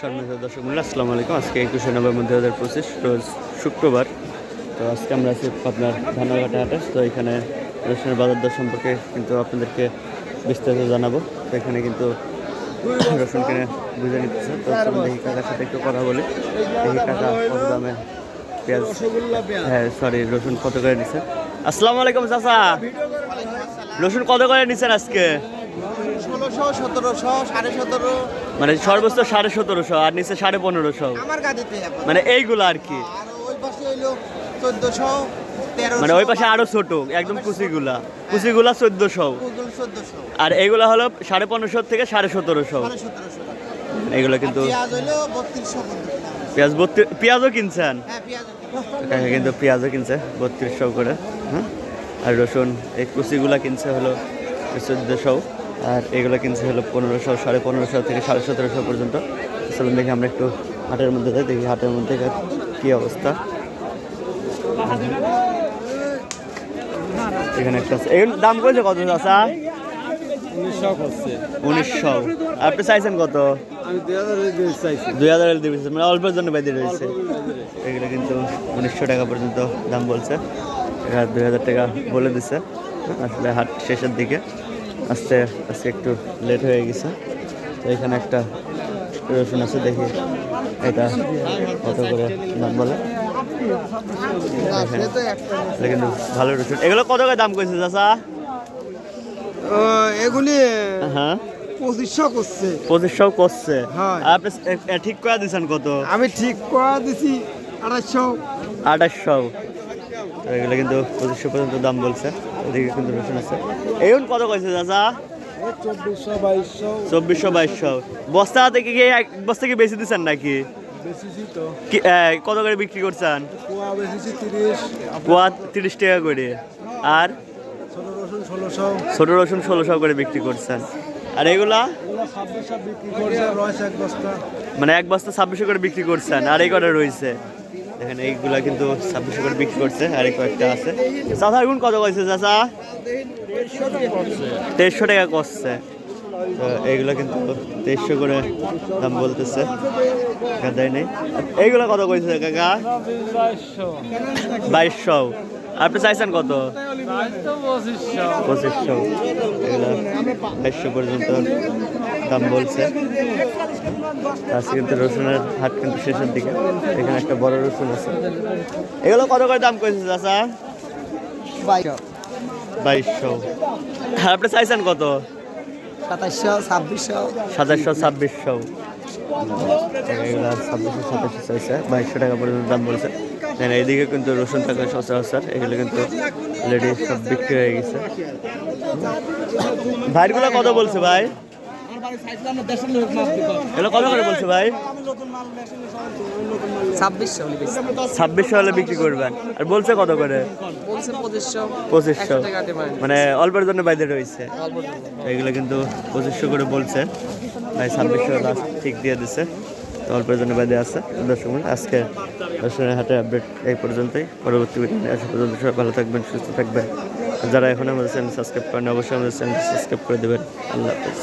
সম্মানিত দর্শক মূল্য আসসালামু আলাইকুম। আজকে একুশে নভেম্বর দু হাজার পঁচিশ, রোজ শুক্রবার। তো আজকে আমরা আছি আপনার ধানঘাটা হাটে। তো এখানে রসুনের বাজার দর সম্পর্কে কিন্তু আপনাদেরকে বিস্তারিত জানাব। তো এখানে কিন্তু রসুন কিনে বুঝে নিতেছে। তো দেখি কাকার সাথে একটু কথা বলি। দেখি কাকা কত দামে পেঁয়াজ হ্যাঁ সরি রসুন কত করে নিচ্ছে আসসালামু আলাইকুম, চাচা। রসুন কত করে নিচ্ছেন আজকে? ষোলোশো সতেরোশো সাড়ে সতেরো। মানে সর্বোচ্চ সাড়ে সতেরোশো আর নিচে সাড়ে পনেরোশো। আমার গাড়িতে মানে এইগুলো আর কি? আর ওই পাশে হইল চোদ্দশো মানে ওই পাশে আরও ছোট একদম কুচিগুলা। কুচিগুলা চোদ্দশো। চোদ্দশো। আর এইগুলা হলো সাড়ে পনেরোশো থেকে সাড়ে সতেরোশো। সাড়ে সতেরোশো এগুলো কিন্তু পেঁয়াজ হইল বত্রিশশো পেঁয়াজ বত্রিশ পেঁয়াজও কিনছেন? হ্যাঁ পেঁয়াজ কাকা কিন্তু পেঁয়াজও কিনছে বত্রিশশো করে হ্যাঁ? আর রসুন এই কুচিগুলা কিনছে হলো চোদ্দোশো। আর এগুলো কিনছে হলো পনেরোশো সাড়ে পনেরোশো থেকে সাড়ে সতেরোশো পর্যন্ত। চলুন দেখি আমরা একটু হাটের মধ্যে যাই দেখি হাটের মধ্যে কী অবস্থা। এখানে একটা আছে। এগুলোর দাম কইছে কত চাচা? উনিশশো করছে। উনিশশো। আপনি চাইছেন কত? দুই হাজার মানে অল্পের জন্য বেঁধে রয়েছে। এগুলো কিন্তু উনিশশো টাকা পর্যন্ত দাম বলছে। দুই হাজার টাকা বলে দিছে। আসলে হাট শেষের দিকে। আস্তে আজকে একটু লেট হয়ে গেছে। তো এখানে একটা রসুন আছে দেখি এটা কত করে দাম বলে। কিন্তু ভালো রসুন। এগুলো কত করে দাম কইছে চাচা? এগুলি হ্যাঁ। পঁচিশশো করছে। পঁচিশশো করছে। হ্যাঁ। আপনি ঠিক করে দিচ্ছেন কত? আমি ঠিক করে দিছি আড়াইশো। আঠাশশো তো এগুলো কিন্তু পঁচিশশো পর্যন্ত দাম বলছে। এদিকে কিন্তু রসুন আছে। এইগুন কত কইছে চাচা? চব্বিশশো বাইশশো। বস্তা থেকে কি এক বস্তা কি বেশি দিচ্ছেন নাকি? কত করে বিক্রি করছেন? পোয়া তিরিশ টাকা করে। আর? ছোটো রসুন ষোলোশো করে বিক্রি করছেন। আর এগুলা? মানে এক বস্তা ছাব্বিশশো করে বিক্রি করছেন। আর এই কটা রয়েছে। দেখেন এইগুলা কিন্তু ছাব্বিশশো করে বিক্রি করছে আর কয়েকটা আছে। চাচা এগুন কত কইছে চাচা? তেইশশো টাকা করছে। তো এইগুলো কিন্তু তেইশশো করে দাম বলতেছে দেয় নেই। এইগুলো কত কইছে কাকা? বাইশশো। আপনি চাইছেন কত? পঁচিশশো। এগুলো বাইশশো পর্যন্ত দাম বলছে। আজকে কিন্তু রসুনের হাট কিন্তু শেষের দিকে। এখানে একটা বড় রসুন আছে। এগুলো কত করে দাম করেছে চাচা? বাইশশো। আর আপনি চাইছেন কত? সাতাশশো ছাব্বিশশো। সাতাশশো ছাব্বিশশো। এগুলো ছাব্বিশশো সাতাশশো চাইছে। বাইশশো টাকা পর্যন্ত দাম বলছে। দেন এইদিকে কিন্তু রসুন থাকে সচরাচর। এগুলো কিন্তু লেডি সব বিক্রি হয়ে গেছে। ভাইগুলো কত বলছে ভাই? এগুলো কত করে বলছে ভাই? ছাব্বিশশো হলে বেশি। ছাব্বিশশো হলে বিক্রি করবেন। আর বলছে কত করে? পঁচিশশো। পঁচিশশো। টাকা demand। মানে অল্পের জন্য বাইরে রয়েছে। এগুলো কিন্তু পঁচিশশো করে বলছে। ভাই ছাব্বিশশো লাস্ট ঠিক দিয়ে দিছে। তো অল্পের জন্য বাইরে আছে। দর্শক আজকে দর্শনের হাটে আপডেট এই পর্যন্তই। পরবর্তী ভিডিও আসা পর্যন্ত সবাই ভালো থাকবেন সুস্থ থাকবেন। যারা এখন আমাদের চ্যানেল সাবস্ক্রাইব করেন অবশ্যই আমাদের চ্যানেল সাবস্ক্রাইব করে দেবেন। আল্লাহ হাফিজ।